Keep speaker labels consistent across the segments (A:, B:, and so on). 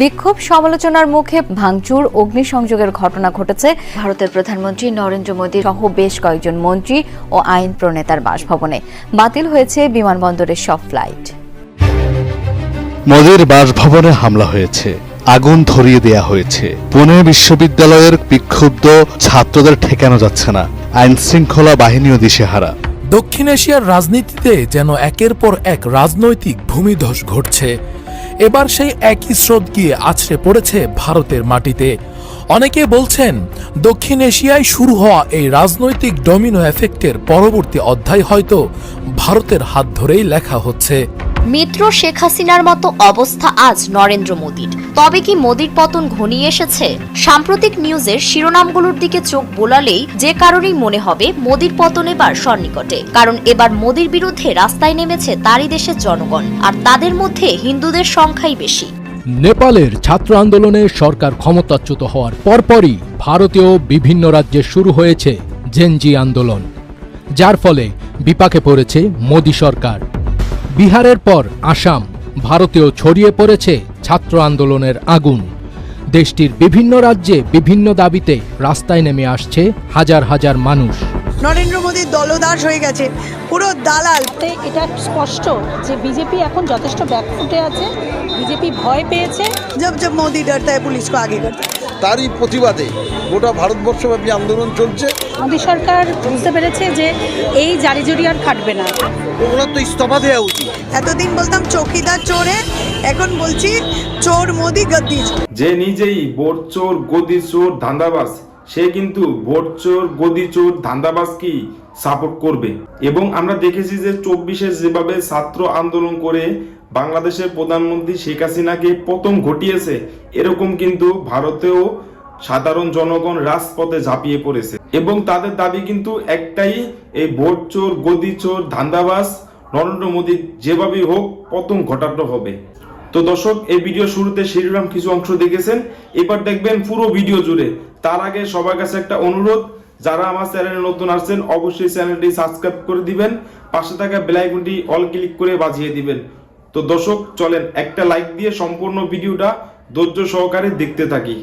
A: বিক্ষোভ সমালোচনার মুখে ভাঙচুর অগ্নিসংযোগের ঘটনা ঘটেছে। ভারতের প্রধানমন্ত্রী নরেন্দ্র মোদী সহ বেশ কয়েকজন মন্ত্রী ও আইন প্রণেতার বাসভবনে। বাতিল হয়েছে বিমানবন্দরের সব ফ্লাইট।
B: মোদীর বাসভবনে হামলা হয়েছে আগুন ধরিয়ে দেয়া হয়েছে। পুনে বিশ্ববিদ্যালয়ের বিক্ষুব্ধ ছাত্রদের ঠেকানো যাচ্ছে না। আইন শৃঙ্খলা বাহিনীও দিশেহারা।
C: দক্ষিণ এশিয়ার রাজনীতিতে যেন একের পর এক রাজনৈতিক ভূমিধস ঘটছে। এবার সেই একই স্রোত গিয়ে আছড়ে পড়েছে ভারতের মাটিতে। অনেকে বলছেন, দক্ষিণ এশিয়ায় শুরু হওয়া এই রাজনৈতিক ডমিনো এফেক্টের পরবর্তী অধ্যায় হয়তো ভারতের হাত ধরেই লেখা হচ্ছে।
D: মিত্র শেখ হাসিনার মতো অবস্থা আজ নরেন্দ্র মোদীর। তবে কি মোদীর পতন ঘনিয়ে এসেছে? সাম্প্রতিক নিউজের শিরোনামগুলোর দিকে চোখ বোলালেই যে কারণেই মনে হবে মোদীর পতন এবার সন্নিকটে। কারণ এবার মোদীর বিরুদ্ধে রাস্তায় নেমেছে তারই দেশের জনগণ, আর তাদের মধ্যে হিন্দুদের সংখ্যাই বেশি।
E: নেপালের ছাত্র আন্দোলনে সরকার ক্ষমতাচ্যুত হওয়ার পরপরই ভারতীয় বিভিন্ন রাজ্যে শুরু হয়েছে জেনজি আন্দোলন, যার ফলে বিপাকে পড়েছে মোদী সরকার। বিহারের পর আসাম, ভারতেও ছড়িয়ে পড়েছে ছাত্র আন্দোলনের আগুন। দেশটির বিভিন্ন রাজ্যে বিভিন্ন দাবিতে রাস্তায় নেমে আসছে হাজার হাজার মানুষ।
F: নরেন্দ্র মোদীর দলদাস হয়ে গেছে। পুরো দালাল।
G: এটা স্পষ্ট যে বিজেপি এখন যথেষ্ট ব্যাকফুটে আছে বিজেপি ভয় পেয়েছে।
F: জব জব মোদি ডরতা হ্যাঁ পুলিশ কো আগে করতে।
H: তারই প্রতিবাদে গোটা ভারতবর্ষব্যাপী আন্দোলন চলছে।
G: মোদী সরকার বুঝতে পেরেছে যে এই জারি জড়ি আর খাটবে না।
H: ওগুলো তো ইস্তফা দেওয়া উচিত।
F: এতদিন বলতাম চৌকিদার চোরে এখন বলছি চোর মোদি গদি
I: যে নিজেই বোর চোর গদি চোর ধান্দাবাস সে কিন্তু বোর চোর গদি চোর ধান্দাবাজ কি? সাপোর্ট করবে। এবং আমরা দেখেছি যে চব্বিশে যেভাবে ছাত্র আন্দোলন করে বাংলাদেশের প্রধানমন্ত্রী শেখ হাসিনাকে পতন ঘটিয়েছে। এরকম কিন্তু ভারতেও সাধারণ জনগণ রাজপথে ঝাঁপিয়ে পড়েছে। এবং তাদের দাবি কিন্তু একটাই, এই ভোট চোর, গদি চোর ধান্দাবাস নরেন্দ্র মোদী যেভাবেই হোক পতন ঘটাতে হবে। তো দর্শক, এই ভিডিও শুরুতে শ্রীরাম কিছু অংশ দেখেছেন। এবার দেখবেন পুরো ভিডিও জুড়ে। তার আগে সবার কাছে একটা অনুরোধ যারা আমার চ্যানেলে নতুন আসছেন অবশ্যই চ্যানেলটি সাবস্ক্রাইব করে দিবেন পাশে থাকা বেল আইকনটি অল ক্লিক করে বাজিয়ে দিবেন। তো দর্শক চলেন একটা লাইক দিয়ে সম্পূর্ণ ভিডিওটা ধৈর্য সহকারে দেখতে থাকি।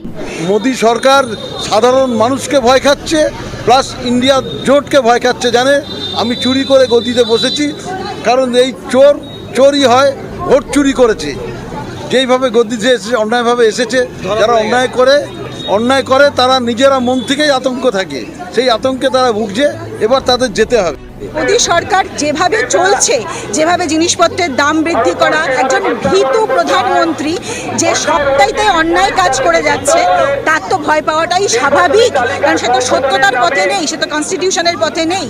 H: মোদী সরকার সাধারণ মানুষকে ভয় খাচ্ছে প্লাস ইন্ডিয়া জোটকে ভয় খাচ্ছে জানে? আমি চুরি করে গদিতে বসেছি কারণ এই চোর চোরই হয় ভোট চুরি করেছে। যেইভাবে গদিতে এসেছে অন্যায়ভাবে এসেছে যারা অন্যায় করে অন্যায় করে, তারা নিজেরা মন থেকেই আতঙ্ক থাকে। সেই আতঙ্কে তারা ভুগছে, এবার তাদের যেতে হবে।
J: মোদী সরকার যেভাবে চলছে, যেভাবে জিনিসপত্রের দাম বৃদ্ধি করা, একজন ভীত প্রধানমন্ত্রী যে সবটাইতে অন্যায় কাজ করে যাচ্ছে, তার তো ভয় পাওয়াটাই স্বাভাবিক, কারণ সে তো সত্যতার পথে নেই, সে তো কনস্টিটিউশনের পথে নেই।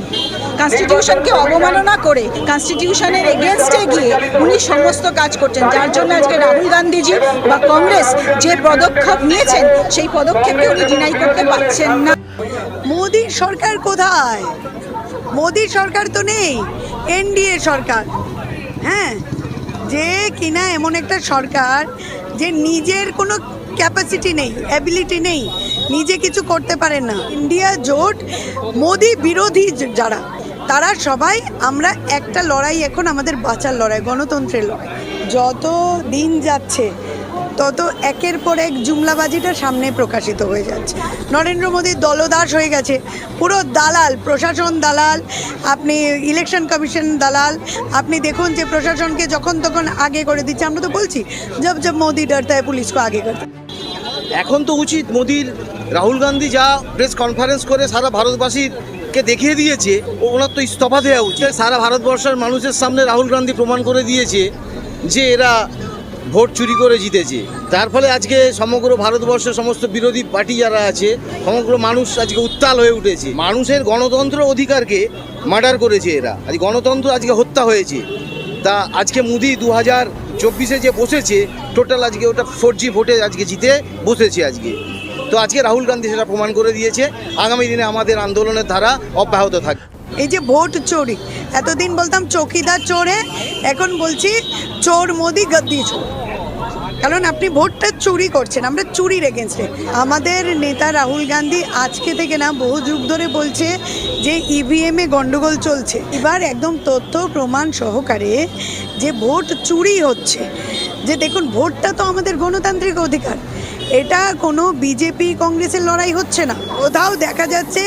J: কনস্টিটিউশনকে অবমাননা করে কনস্টিটিউশনের এগেনস্টে গিয়ে উনি সমস্ত কাজ করছেন। যার জন্য আজকে রাহুল গান্ধীজি বা কংগ্রেস যে পদক্ষেপ নিয়েছেন, সেই পদক্ষেপকে উনি ডিনাই করতে পারছেন না।
F: মোদী সরকার কোথায়? মোদী সরকার তো নেই, এনডিএ সরকার। হ্যাঁ যে কিনা এমন একটা সরকার যে নিজের কোনো ক্যাপাসিটি নেই অ্যাবিলিটি নেই, নিজে কিছু করতে পারে না। ইন্ডিয়া জোট মোদি বিরোধী যারা তারা সবাই, আমরা একটা লড়াই এখন আমাদের বাঁচার লড়াই, গণতন্ত্রের লড়াই। যত দিন যাচ্ছে, তত একের পর এক জুমলাবাজিটা সামনে প্রকাশিত হয়ে যাচ্ছে। নরেন্দ্র মোদী দলদাস হয়ে গেছে। পুরো দালাল, প্রশাসন দালাল, আপনি ইলেকশন কমিশন দালাল, আপনি দেখুন যে প্রশাসনকে যখন তখন আগে করে দিচ্ছে। আমরা তো বলছি, জব জব মোদি ডরতা है পুলিশ को আগে করতে।
K: এখন তো উচিত মোদির, রাহুল গান্ধী যা প্রেস কনফারেন্স করে সারা ভারতবাসীকে দেখিয়ে দিয়েছে ওনার তো ইস্তফা দেওয়া উচিত। সারা ভারতবর্ষের মানুষের সামনে রাহুল গান্ধী প্রমাণ করে দিয়েছে যে এরা ভোট চুরি করে জিতেছে। তার ফলে আজকে সমগ্র ভারতবর্ষের সমস্ত বিরোধী পার্টি যারা আছে, সমগ্র মানুষ আজকে উত্তাল হয়ে উঠেছে। মানুষের গণতন্ত্র অধিকারকে মার্ডার করেছে এরা। আজ গণতন্ত্র আজকে হত্যা হয়েছে। তা আজকে মোদি দু হাজার চব্বিশে যে বসেছে, টোটাল আজকে ওটা ফোর জি ভোটে আজকে জিতে বসেছে আজকে। তো আজকে রাহুল গান্ধী সেটা প্রমাণ করে দিয়েছে। আগামী দিনে আমাদের আন্দোলনের ধারা অব্যাহত থাকবে।
F: এই যে ভোট চোরি, এতদিন বলতাম চৌকিদার চোরে, এখন বলছি চোর মোদি গদ্দি চোর। কারণ আপনি ভোটটা চুরি করছেন, আমরা চুরির এগেনস্টে আমাদের নেতা রাহুল গান্ধী আজকে থেকে না, বহু যুগ ধরে বলছে যে ইভিএমে গন্ডগোল চলছে। এবার একদম তথ্য প্রমাণ সহকারে যে ভোট চুরি হচ্ছে, যে দেখুন ভোটটা তো আমাদের গণতান্ত্রিক অধিকার। এটা কোনো বিজেপি কংগ্রেসের লড়াই হচ্ছে না। কোথাও দেখা যাচ্ছে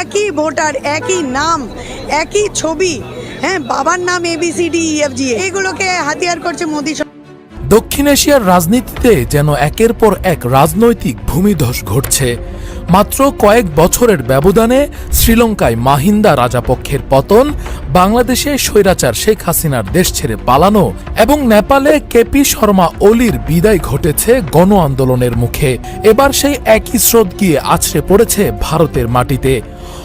F: একই ভোটার, একই নাম, একই ছবি। হ্যাঁ বাবার নাম এবিসিডি ইএফজি এগুলোকে হাতিয়ার করছে মোদী।
C: দক্ষিণ এশিয়ার রাজনীতিতে যেন একের পর এক রাজনৈতিক ভূমিধস ঘটছে। মাত্র কয়েক বছরের ব্যবধানে শ্রীলঙ্কায় মাহিন্দা রাজাপক্ষের পতন, বাংলাদেশে স্বৈরাচার শেখ হাসিনার দেশ ছেড়ে পালানো এবং নেপালে কেপি শর্মা ওলির বিদায় ঘটেছে গণ আন্দোলনের মুখে। এবার সেই একই স্রোত গিয়ে আছড়ে পড়েছে ভারতের মাটিতে।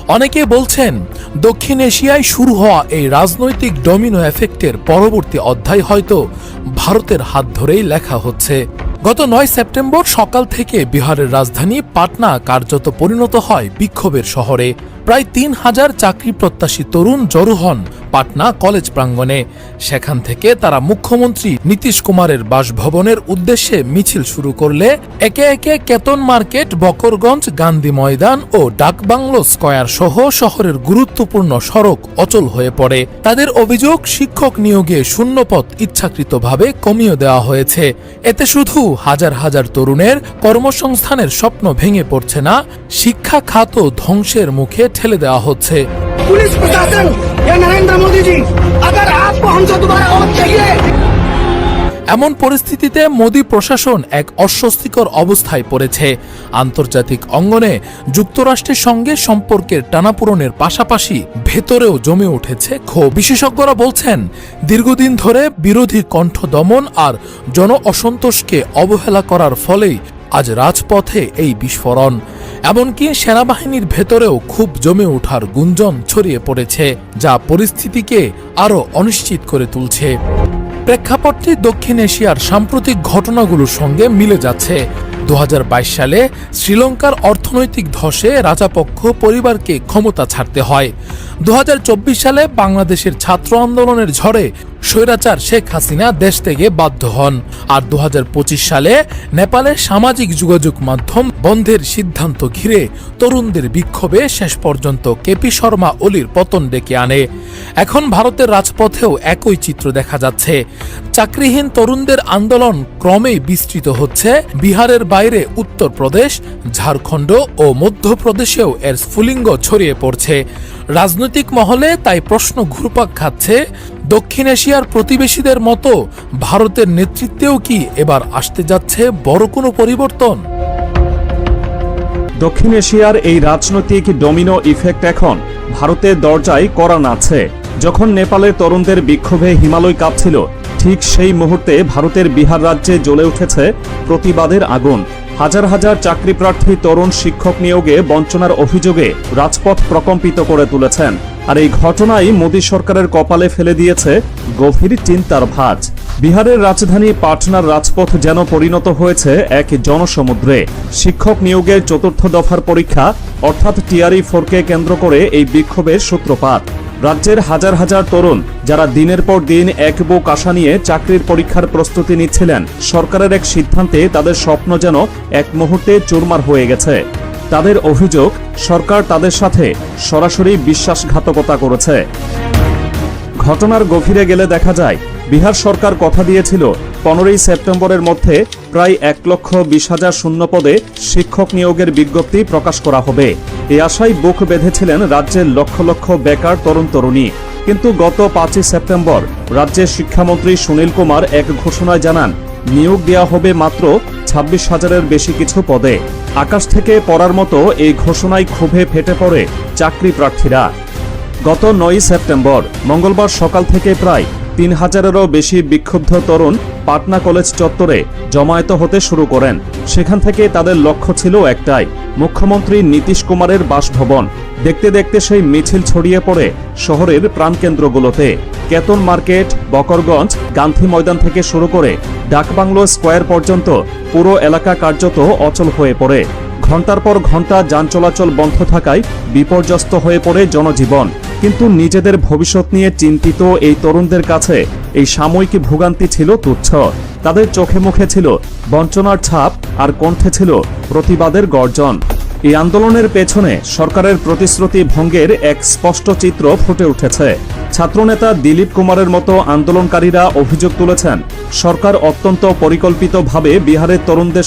C: অনেকে বলছেন, দক্ষিণ এশিয়ায় শুরু হওয়া এই রাজনৈতিক ডমিনো এফেক্টের পরবর্তী অধ্যায় হয়তো ভারতের হাত ধরেই লেখা হচ্ছে। গত নয় সেপ্টেম্বর সকাল থেকে বিহারের রাজধানী পাটনা কার্যত পরিণত হয় বিক্ষোভের শহরে। প্রায় তিন হাজার চাকরি প্রত্যাশী তরুণ জড়ো হন পাটনা কলেজ প্রাঙ্গণে। সেখান থেকে তারা মুখ্যমন্ত্রী নীতিশ কুমারের বাসভবনের উদ্দেশ্যে মিছিল শুরু করলে একে একে কেতন মার্কেট, বকরগঞ্জ, গান্ধী ময়দান ও ডাকবাংলো স্কয়ার সহ শহরের গুরুত্বপূর্ণ সড়ক অচল হয়ে পড়ে। তাদের অভিযোগ, শিক্ষক নিয়োগে শূন্যপথ ইচ্ছাকৃতভাবে কমিয়ে দেওয়া হয়েছে। এতে শুধু হাজার হাজার তরুণের কর্মসংস্থানের স্বপ্ন ভেঙে পড়ছে না, শিক্ষা খাতও ধ্বংসের মুখে ঠেলে দেওয়া হচ্ছে।
K: পুলিশ প্রশাসন या नरेंद्र मोदी जी अगर आपको हमसे दोबारा वोट चाहिए
C: এমন পরিস্থিতিতে মোদী প্রশাসন এক অস্বস্তিকর অবস্থায় পড়েছে আন্তর্জাতিক অঙ্গনে যুক্তরাষ্ট্রের সঙ্গে সম্পর্কের টানাপূরণের পাশাপাশি ভেতরেও জমে উঠেছে ক্ষোভ বিশেষজ্ঞরা বলছেন দীর্ঘদিন ধরে বিরোধী কণ্ঠ দমন আর জন অসন্তোষকে অবহেলা করার ফলেই আজ রাজপথে এই বিস্ফোরণ এমনকি সেনাবাহিনীর ভেতরেও খুব জমে ওঠার গুঞ্জন ছড়িয়ে পড়েছে, যা পরিস্থিতিকে আরও অনিশ্চিত করে তুলছে। প্রেক্ষাপটটি দক্ষিণ এশিয়ার সাম্প্রতিক ঘটনাগুলোর সঙ্গে মিলে যাচ্ছে। দু হাজার বাইশ সালে শ্রীলঙ্কার অর্থনৈতিক ধসে রাজাপক্ষ পরিবারকে ক্ষমতা ছাড়তে হয়। দু হাজার চব্বিশ সালে বাংলাদেশের ছাত্র আন্দোলনের ঝড়ে স্বৈরাচার শেখ হাসিনা দেশ থেকে বাধ্য হন। আর দু সালে নেপালের সামাজিক যোগাযোগ মাধ্যম বন্ধের সিদ্ধান্ত ঘিরে তরুণদের বিক্ষোভে শেষ পর্যন্ত কেপি শর্মা ওলির পতন ডেকে আনে। এখন ভারতের রাজপথেও একই চিত্র দেখা যাচ্ছে। চাকরিহীন তরুণদের আন্দোলন ক্রমেই বিস্তৃত হচ্ছে। বিহারের বাইরে উত্তরপ্রদেশ ঝাড়খণ্ড ও মধ্যপ্রদেশেও এর স্ফুলিঙ্গ ছড়িয়ে পড়ছে। রাজনৈতিক মহলে তাই প্রশ্ন ঘুরপাক খাচ্ছে। দক্ষিণ এশিয়ার প্রতিবেশীদের মতো ভারতের নেতৃত্বেও কি এবার আসতে যাচ্ছে বড় কোনো পরিবর্তন?
L: দক্ষিণ এশিয়ার এই রাজনৈতিক ডোমিনো ইফেক্ট এখন ভারতের দরজায় করা নাচ্ছে। যখন নেপালের তরুণদের বিক্ষোভে হিমালয় কাঁপছিল ঠিক সেই মুহূর্তে ভারতের বিহার রাজ্যে জ্বলে উঠেছে প্রতিবাদের আগুন। হাজার হাজার চাকরিপ্রার্থী তরুণ শিক্ষক নিয়োগে বঞ্চনার অভিযোগে রাজপথ প্রকম্পিত করে তুলেছেন। আর এই ঘটনাই মোদী সরকারের কপালে ফেলে দিয়েছে গভীর চিন্তার ভাঁজ। বিহারের রাজধানী পাটনার রাজপথ যেন পরিণত হয়েছে এক জনসমুদ্রে। শিক্ষক নিয়োগের চতুর্থ দফার পরীক্ষা, অর্থাৎ টিআরই ফোরকে কেন্দ্র করে এই বিক্ষোভের সূত্রপাত। রাজ্যের হাজার হাজার তরুণ যারা দিনের পর দিন এক বুক আশা নিয়ে চাকরির পরীক্ষার প্রস্তুতি নিচ্ছিলেন, সরকারের এক সিদ্ধান্তে তাদের স্বপ্ন যেন এক মুহূর্তে চুরমার হয়ে গেছে। তাদের অভিযোগ, সরকার তাদের সাথে সরাসরি বিশ্বাসঘাতকতা করেছে। ঘটনার গভীরে গেলে দেখা যায় বিহার সরকার কথা দিয়েছিল, পনেরোই সেপ্টেম্বরের মধ্যে প্রায় এক লক্ষ বিশ হাজার শূন্য পদে শিক্ষক নিয়োগের বিজ্ঞপ্তি প্রকাশ করা হবে। এ আশায় বুক বেঁধেছিলেন রাজ্যের লক্ষ লক্ষ বেকার তরুণ তরুণী। কিন্তু গত পাঁচই সেপ্টেম্বর রাজ্যের শিক্ষামন্ত্রী সুনীল কুমার এক ঘোষণায় জানান, নিয়োগ দেওয়া হবে মাত্র ছাব্বিশ হাজারের বেশি কিছু পদে। আকাশ থেকে পড়ার মতো এই ঘোষণায় ক্ষোভে ফেটে পড়ে চাকরি প্রার্থীরা। গত নয়ই সেপ্টেম্বর, মঙ্গলবার সকাল থেকে প্রায় তিন হাজারেরও বেশি বিক্ষুব্ধ তরুণ পাটনা কলেজ চত্বরে জমায়েত হতে শুরু করেন। সেখান থেকে তাদের লক্ষ্য ছিল একটাই, মুখ্যমন্ত্রী নীতিশ কুমারের বাসভবন। দেখতে দেখতে সেই মিছিল ছড়িয়ে পড়ে শহরের প্রাণকেন্দ্রগুলোতে। কেতন মার্কেট, বকরগঞ্জ, গান্ধী ময়দান থেকে শুরু করে ডাকবাংলো স্কোয়ার পর্যন্ত পুরো এলাকা কার্যত অচল হয়ে পড়ে। ঘণ্টার পর ঘণ্টা যান চলাচল বন্ধ থাকায় বিপর্যস্ত হয়ে পড়ে জনজীবন। কিন্তু নিজেদের ভবিষ্যৎ নিয়ে চিন্তিত এই তরুণদের কাছে এই সাময়িক ভোগান্তি ছিল তুচ্ছ। তাদের চোখে মুখে ছিল বঞ্চনার ছাপ আর কণ্ঠে ছিল প্রতিবাদের গর্জন। এই আন্দোলনের পেছনে সরকারের প্রতিশ্রুতি ভঙ্গের এক স্পষ্ট চিত্র ফুটে উঠেছে। ছাত্রনেতা দিলীপ কুমারের মতো আন্দোলনকারীরা অভিযোগ তুলেছেন, সরকার অত্যন্ত পরিকল্পিতভাবে বিহারের তরুণদের